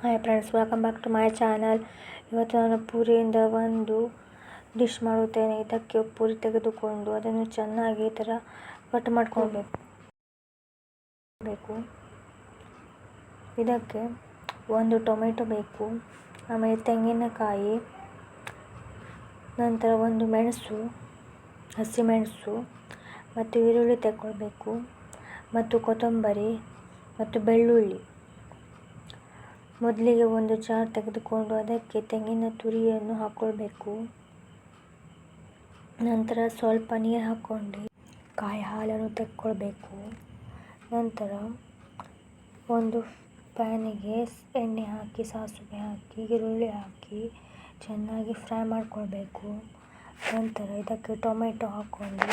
Hi friends welcome back to my channel ಇವತ್ತು ನಾನು ಪೂರಿಯಿಂದ ಒಂದು ಡಿಶ್ ಮಾಡುತ್ತೇನೆ. ಇದಕ್ಕೆ ಪೂರಿ ತೆಗೆದುಕೊಂಡು ಅದನ್ನು ಚೆನ್ನಾಗಿ ಈ ಥರ ಕಟ್ ಮಾಡ್ಕೊಳ್ಬೇಕು. ಬೇಕು ಇದಕ್ಕೆ ಒಂದು ಟೊಮೆಟೊ ಬೇಕು, ಆಮೇಲೆ ತೆಂಗಿನಕಾಯಿ, ನಂತರ ಒಂದು ಮೆಣಸು ಹಸಿಮೆಣಸು ಮತ್ತು ಈರುಳ್ಳಿ ತಗೊಳ್ಬೇಕು ಮತ್ತು ಕೊತ್ತಂಬರಿ ಮತ್ತು ಬೆಳ್ಳುಳ್ಳಿ. ಮೊದಲಿಗೆ ಒಂದು ಜಾರ್ ತೆಗೆದುಕೊಂಡು ಅದಕ್ಕೆ ತೆಂಗಿನ ತುರಿಯನ್ನು ಹಾಕ್ಕೊಳ್ಬೇಕು ನಂತರ ಸ್ವಲ್ಪ ನೀರು ಹಾಕ್ಕೊಂಡು ಕಾಯಿ ಹಾಲನ್ನು ತೆಕ್ಕೊಳ್ಬೇಕು. ನಂತರ ಒಂದು ಪ್ಯಾನಿಗೆ ಎಣ್ಣೆ ಹಾಕಿ, ಸಾಸಿವೆ ಹಾಕಿ, ಈರುಳ್ಳಿ ಹಾಕಿ ಚೆನ್ನಾಗಿ ಫ್ರೈ ಮಾಡ್ಕೊಳ್ಬೇಕು. ನಂತರ ಇದಕ್ಕೆ ಟೊಮೆಟೊ ಹಾಕ್ಕೊಂಡು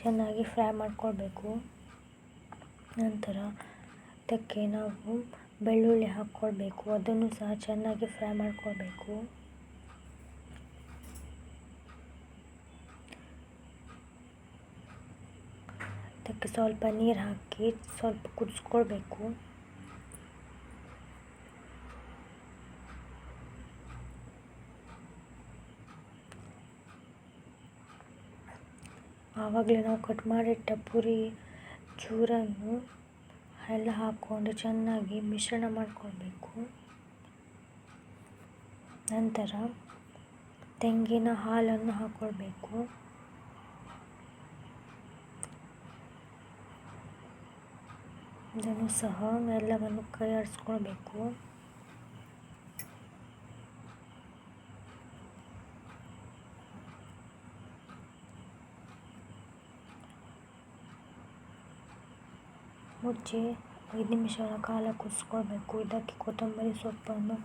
ಚೆನ್ನಾಗಿ ಫ್ರೈ ಮಾಡ್ಕೊಳ್ಬೇಕು. ನಂತರ ಇದಕ್ಕೆ ನಾವು ಬೆಳ್ಳುಳ್ಳಿ ಹಾಕ್ಕೊಳ್ಬೇಕು. ಅದನ್ನು ಸಹ ಚೆನ್ನಾಗಿ ಫ್ರೈ ಮಾಡ್ಕೊಳ್ಬೇಕು. ಅದಕ್ಕೆ ಸ್ವಲ್ಪ ನೀರು ಹಾಕಿ ಸ್ವಲ್ಪ ಕುದಿಸ್ಕೊಳ್ಬೇಕು. ಆವಾಗಲೇ ನಾವು ಕಟ್ ಮಾಡಿಟ್ಟ ಪುರಿ, ಚೂರನ್ನು ಎಲ್ಲ ಹಾಕ್ಕೊಂಡು ಚೆನ್ನಾಗಿ ಮಿಶ್ರಣ ಮಾಡಿಕೊಳ್ಬೇಕು. ನಂತರ ತೆಂಗಿನ ಹಾಲನ್ನು ಹಾಕ್ಕೊಳ್ಬೇಕು. ಇದನ್ನು ಸಹ ಎಲ್ಲವನ್ನು ಕೈ ಆಡಿಸ್ಕೊಳ್ಬೇಕು ಮುಚ್ಚಿ ಐದು ನಿಮಿಷಗಳ ಕಾಲ ಕುದಿಸ್ಕೊಳ್ಬೇಕು ಇದಕ್ಕೆ ಕೊತ್ತಂಬರಿ ಸೊಪ್ಪನ್ನು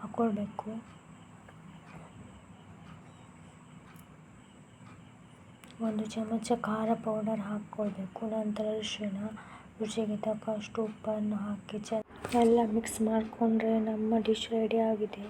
ಹಾಕ್ಕೊಳ್ಬೇಕು ಒಂದು ಚಮಚ ಖಾರ ಪೌಡರ್ ಹಾಕ್ಕೊಳ್ಬೇಕು ನಂತರ ಅರಿಶಿಣ, ರುಚಿಗೆ ತಕ್ಕಷ್ಟು ಉಪ್ಪನ್ನು ಹಾಕಿ ಚೆನ್ನ ಎಲ್ಲ ಮಿಕ್ಸ್ ಮಾಡಿಕೊಂಡ್ರೆ ನಮ್ಮ ಡಿಶ್ ರೆಡಿ ಆಗಿದೆ.